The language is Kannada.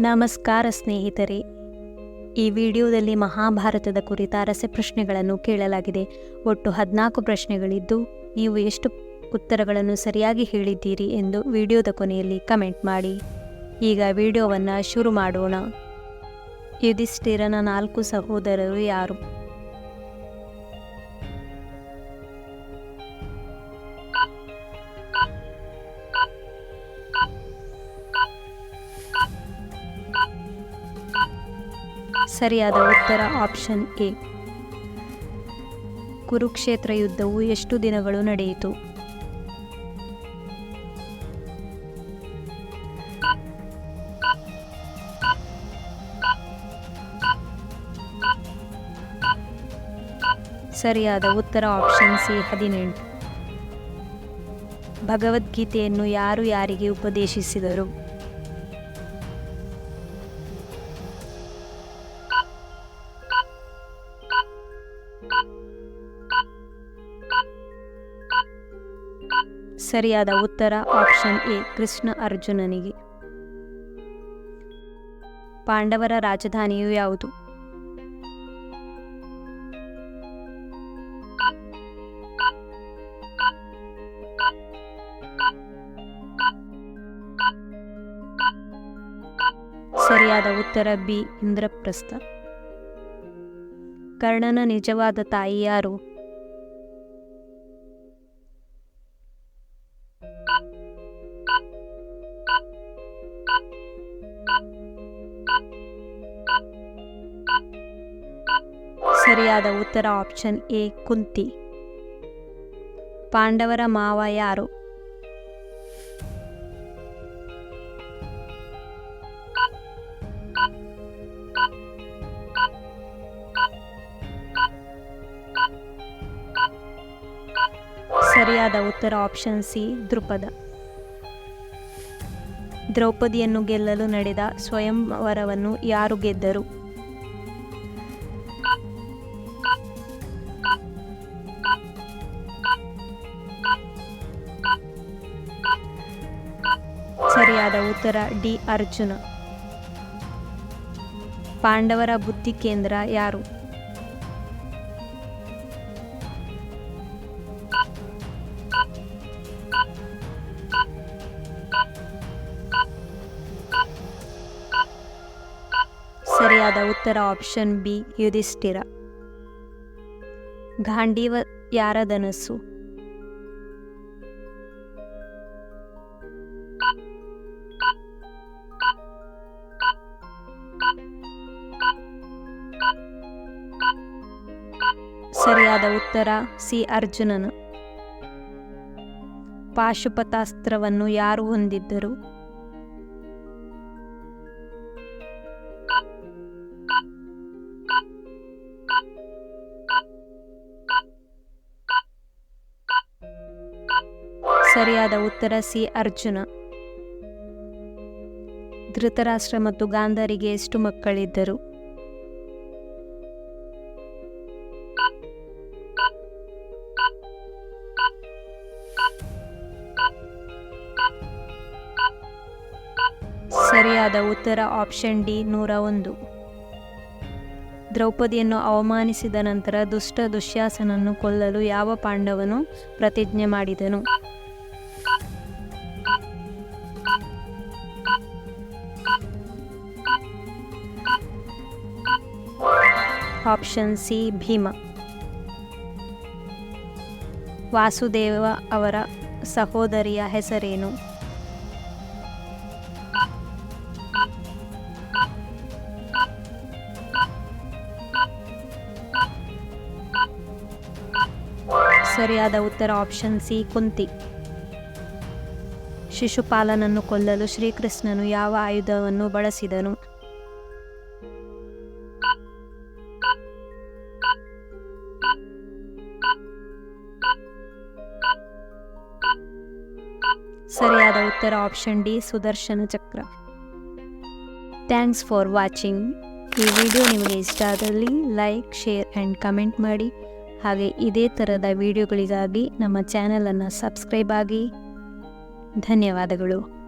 ನಮಸ್ಕಾರ ಸ್ನೇಹಿತರೆ. ಈ ವಿಡಿಯೋದಲ್ಲಿ ಮಹಾಭಾರತದ ಕುರಿತ ರಸಪ್ರಶ್ನೆಗಳನ್ನು ಕೇಳಲಾಗಿದೆ. ಒಟ್ಟು ಹದಿನಾಲ್ಕು ಪ್ರಶ್ನೆಗಳಿದ್ದು, ನೀವು ಎಷ್ಟು ಉತ್ತರಗಳನ್ನು ಸರಿಯಾಗಿ ಹೇಳಿದ್ದೀರಿ ಎಂದು ವಿಡಿಯೋದ ಕೊನೆಯಲ್ಲಿ ಕಮೆಂಟ್ ಮಾಡಿ. ಈಗ ವಿಡಿಯೋವನ್ನು ಶುರು ಮಾಡೋಣ. ಯುಧಿಷ್ಠಿರನ ನಾಲ್ಕು ಸಹೋದರರು ಯಾರು? ಸರಿಯಾದ ಉತ್ತರ ಆಪ್ಷನ್ ಎ. ಕುರುಕ್ಷೇತ್ರ ಯುದ್ಧವು ಎಷ್ಟು ದಿನಗಳು ನಡೆಯಿತು? ಸರಿಯಾದ ಉತ್ತರ ಆಪ್ಷನ್ ಸಿ, ಹದಿನೆಂಟು. ಭಗವದ್ಗೀತೆಯನ್ನು ಯಾರು ಯಾರಿಗೆ ಉಪದೇಶಿಸಿದರು? ಸರಿಯಾದ ಉತ್ತರ ಆಪ್ಷನ್ ಎ, ಕೃಷ್ಣ ಅರ್ಜುನನಿಗೆ. ಪಾಂಡವರ ರಾಜಧಾನಿಯು ಯಾವುದು? ಸರಿಯಾದ ಉತ್ತರ ಬಿ, ಇಂದ್ರಪ್ರಸ್ಥ. ಕರ್ಣನ ನಿಜವಾದ ತಾಯಿ ಯಾರು ಸರಿಯಾದ ಉತ್ತರ ಆಪ್ಷನ್ ಎ, ಕುಂತಿ. ಪಾಂಡವರ ಮಾವ ಯಾರು? ಸರಿಯಾದ ಉತ್ತರ ಆಪ್ಷನ್ ಸಿ ದೃಪದ ದ್ರೌಪದಿಯನ್ನು ಗೆಲ್ಲಲು ನಡೆದ ಸ್ವಯಂವರವನ್ನು ಯಾರು ಗೆದ್ದರು? ಸರಿಯಾದ ಉತ್ತರ ಡಿ ಅರ್ಜುನ. ಪಾಂಡವರ ಬುದ್ಧಿ ಕೇಂದ್ರ ಯಾರು? ಸರಿಯಾದ ಉತ್ತರ ಆಪ್ಷನ್ ಬಿ ಯುಧಿಷ್ಠಿರ. ಗಾಂಡೀವ ಯಾರ ಧನಸ್ಸು? ಸರಿಯಾದ ಉತ್ತರ, ಸಿ. ಅರ್ಜುನನು. ಪಾಶುಪತಾಸ್ತ್ರವನ್ನು ಯಾರು ಹೊಂದಿದ್ದರು? ಸರಿಯಾದ ಉತ್ತರ, ಸಿ. ಅರ್ಜುನ. ಧೃತರಾಷ್ಟ್ರ ಮತ್ತು ಗಾಂಧಾರಿಗೆ ಎಷ್ಟು ಮಕ್ಕಳಿದ್ದರು? ಸರಿಯಾದ ಉತ್ತರ ಆಪ್ಷನ್ ಡಿ ನೂರ ಒಂದು. ದ್ರೌಪದಿಯನ್ನು ಅವಮಾನಿಸಿದ ನಂತರ ದುಷ್ಟ ದುಶ್ಯಾಸನನ್ನು ಕೊಲ್ಲಲು ಯಾವ ಪಾಂಡವನು ಪ್ರತಿಜ್ಞೆ ಮಾಡಿದನು? Option C Bhima. ವಾಸುದೇವ ಅವರ ಸಹೋದರಿಯ ಹೆಸರೇನು? ಸರಿಯಾದ ಉತ್ತರ ಆಪ್ಷನ್ ಸಿ, ಕುಂತಿ. ಶಿಶುಪಾಲನನ್ನು ಕೊಲ್ಲಲು ಶ್ರೀಕೃಷ್ಣನು ಯಾವ ಆಯುಧವನ್ನು ಬಳಸಿದನು? ಸರಿಯಾದ ಉತ್ತರ option D, Sudarshana Chakra. Thanks for watching ಈ ವಿಡಿಯೋ ನಿಮಗೆ ಇಷ್ಟ ಆದಲ್ಲಿ ಲೈಕ್ ಶೇರ್ ಆ್ಯಂಡ್ ಕಮೆಂಟ್ ಮಾಡಿ. ಹಾಗೆ ಇದೇ ಥರದ ವಿಡಿಯೋಗಳಿಗಾಗಿ ನಮ್ಮ ಚಾನಲನ್ನು ಸಬ್ಸ್ಕ್ರೈಬ್ ಆಗಿ. ಧನ್ಯವಾದಗಳು.